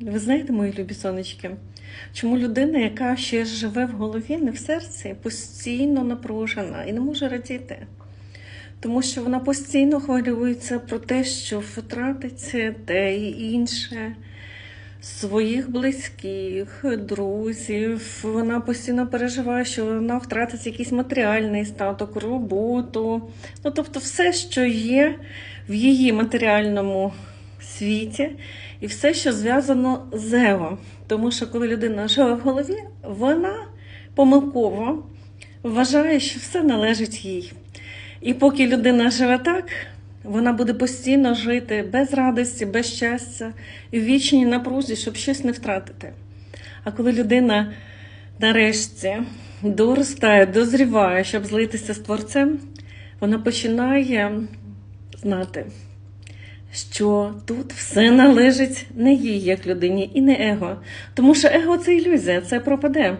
Ви знаєте, мої любі сонечки, чому людина, яка ще живе в голові, не в серці, постійно напружена і не може радіти? Тому що вона постійно хвилюється про те, що втратиться те і інше, своїх близьких, друзів. Вона постійно переживає, що вона втратить якийсь матеріальний статок, роботу. Ну, тобто, все, що є в її матеріальному світі, і все, що зв'язано з его. Тому що коли людина живе в голові, вона помилково вважає, що все належить їй. І поки людина живе так, вона буде постійно жити без радості, без щастя і в вічній напрузі, щоб щось не втратити. А коли людина нарешті доростає, дозріває, щоб злитися з творцем, вона починає знати, що тут все належить не їй, як людині, і не его. Тому що его це ілюзія, це пропаде.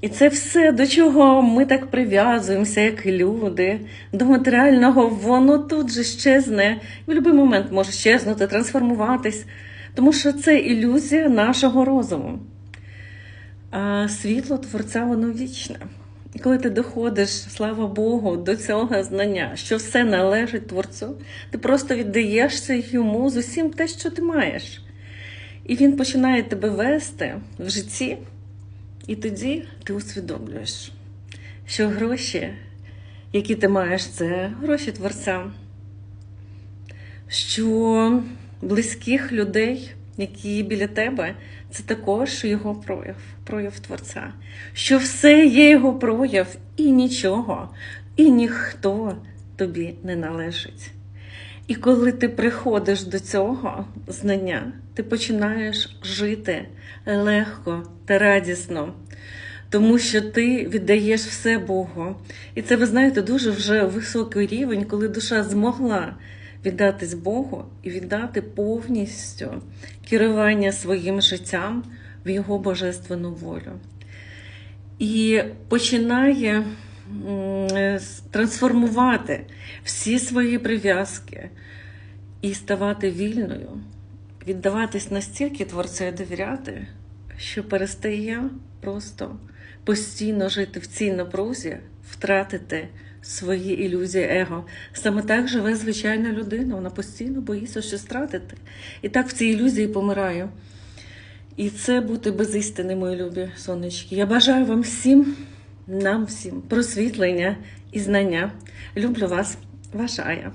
І це все, до чого ми так прив'язуємося, як люди, до матеріального, воно тут же щезне. І в будь-який момент може щезнути, трансформуватись, тому що це ілюзія нашого розуму. А світло Творця, воно вічне. І коли ти доходиш, слава Богу, до цього знання, що все належить Творцю, ти просто віддаєшся йому з усім те, що ти маєш. І він починає тебе вести в житті. І тоді ти усвідомлюєш, що гроші, які ти маєш, це гроші творця, що близьких людей, які біля тебе, це також його прояв, прояв творця, що все є його прояв, і нічого, і ніхто тобі не належить. І коли ти приходиш до цього знання, ти починаєш жити легко та радісно, тому що ти віддаєш все Богу. І це, ви знаєте, дуже вже високий рівень, коли душа змогла віддатись Богу і віддати повністю керування своїм життям в Його божественну волю. І починає трансформувати всі свої прив'язки і ставати вільною, віддаватись настільки творцю і довіряти, що перестає просто постійно жити в цій напрузі, втратити свої ілюзії его. Саме так живе звичайна людина, вона постійно боїться щось втратити. І так в цій ілюзії помирає. І це бути без істини, мої любі сонечки. Я бажаю вам всім, нам всім просвітлення і знання. Люблю вас, ваша Ая.